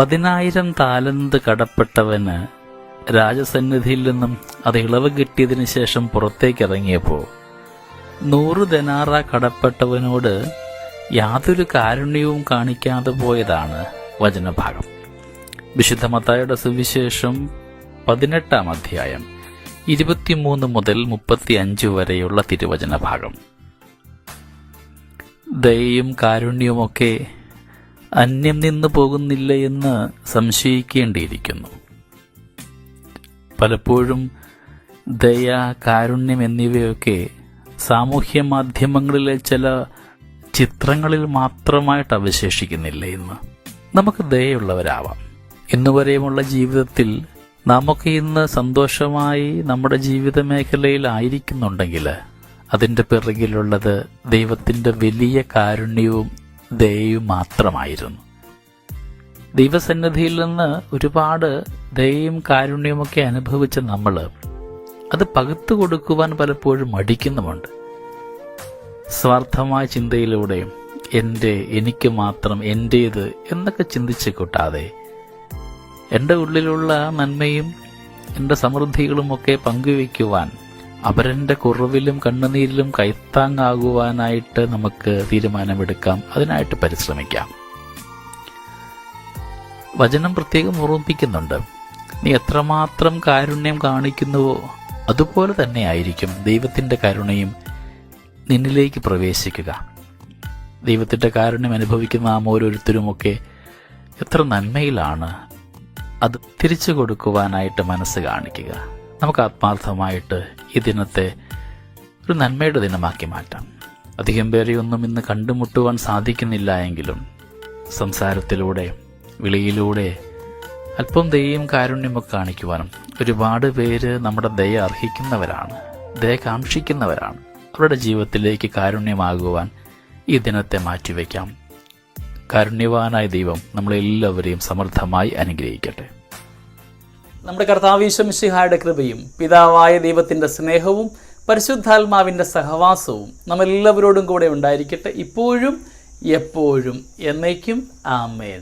പതിനായിരം താലന്ത് കടപ്പെട്ടവന് രാജസന്നിധിയിൽ നിന്നും അത് ഇളവ് കിട്ടിയതിനു ശേഷം പുറത്തേക്കിറങ്ങിയപ്പോൾ നൂറ് ദനാറ കടപ്പെട്ടവനോട് യാതൊരു കാരുണ്യവും കാണിക്കാതെ പോയതാണ് വചനഭാഗം. വിശുദ്ധ മത്തായുടെ സുവിശേഷം പതിനെട്ടാം അധ്യായം ഇരുപത്തിമൂന്ന് മുതൽ മുപ്പത്തിയഞ്ച് വരെയുള്ള തിരുവചന ഭാഗം ദയയും കാരുണ്യവുമൊക്കെ അന്യം നിന്നു പോകുന്നില്ല എന്ന് സംശയിക്കേണ്ടിയിരിക്കുന്നു. പലപ്പോഴും ദയ കാരുണ്യം എന്നിവയൊക്കെ സാമൂഹ്യ മാധ്യമങ്ങളിലെ ചില ചിത്രങ്ങളിൽ മാത്രമായിട്ട് അവശേഷിക്കുന്നില്ല ഇന്ന് നമുക്ക് ദയുള്ളവരാവാം ഇന്നുവരെയുമുള്ള ജീവിതത്തിൽ നമുക്ക് ഇന്ന് സന്തോഷമായി നമ്മുടെ ജീവിത മേഖലയിൽ ആയിരിക്കുന്നുണ്ടെങ്കിൽ അതിന്റെ പിറകിലുള്ളത് ദൈവത്തിന്റെ വലിയ കാരുണ്യവും ദയയും മാത്രമായിരുന്നു. ദൈവസന്നിധിയിൽ നിന്ന് ഒരുപാട് ദയയും കാരുണ്യവുമൊക്കെ അനുഭവിച്ച നമ്മൾ അത് പകുത്തു കൊടുക്കുവാൻ പലപ്പോഴും മടിക്കുന്നുമുണ്ട്. സ്വാർത്ഥമായ ചിന്തയിലൂടെ എന്റെ എനിക്ക് മാത്രം എന്റേത് എന്നൊക്കെ ചിന്തിച്ച് കൂട്ടാതെ എന്റെ ഉള്ളിലുള്ള നന്മയും എന്റെ സമൃദ്ധികളുമൊക്കെ പങ്കുവയ്ക്കുവാൻ അവരെന്റെ കുറവിലും കണ്ണുനീരിലും കൈത്താങ്ങാകുവാനായിട്ട് നമുക്ക് തീരുമാനമെടുക്കാം. അതിനായിട്ട് പരിശ്രമിക്കാം. വചനം പ്രത്യേകം ഓർമ്മിപ്പിക്കുന്നുണ്ട്. നീ എത്രമാത്രം കാരുണ്യം കാണിക്കുന്നുവോ അതുപോലെ തന്നെ ആയിരിക്കും ദൈവത്തിന്റെ കരുണയും നിന്നിലേക്ക് പ്രവേശിക്കുക. ദൈവത്തിന്റെ കാരുണ്യം അനുഭവിക്കുന്ന നാം ഓരോരുത്തരുമൊക്കെ എത്ര നന്മയിലാണ്. അത് തിരിച്ചു കൊടുക്കുവാനായിട്ട് മനസ്സ് കാണിക്കുക. നമുക്ക് ആത്മാർത്ഥമായിട്ട് ഈ ദിനത്തെ ഒരു നന്മയുടെ ദിനമാക്കി മാറ്റാം. അധികം പേരെയൊന്നും ഇന്ന് കണ്ടുമുട്ടുവാൻ സാധിക്കുന്നില്ല എങ്കിലും സംസാരത്തിലൂടെ വിളിയിലൂടെ അല്പം ദയയും കാരുണ്യമൊക്കെ കാണിക്കുവാനും ഒരുപാട് പേര് നമ്മുടെ ദയ അർഹിക്കുന്നവരാണ് ദയ കാക്ഷിക്കുന്നവരാണ്. അവരുടെ ജീവിതത്തിലേക്ക് കാരുണ്യമാകുവാൻ ഈ ദിനത്തെ മാറ്റിവെക്കാം. കാരുണ്യവാനായ ദൈവം നമ്മളെല്ലാവരെയും സമർത്ഥമായി അനുഗ്രഹിക്കട്ടെ. നമ്മുടെ കർത്താവീശ്വമിശിഹായുടെ കൃപയും പിതാവായ ദൈവത്തിന്റെ സ്നേഹവും പരിശുദ്ധാത്മാവിന്റെ സഹവാസവും നമ്മളെല്ലാവരോടും കൂടെ ഉണ്ടായിരിക്കട്ടെ ഇപ്പോഴും എപ്പോഴും എന്നേക്കും. ആമേൻ.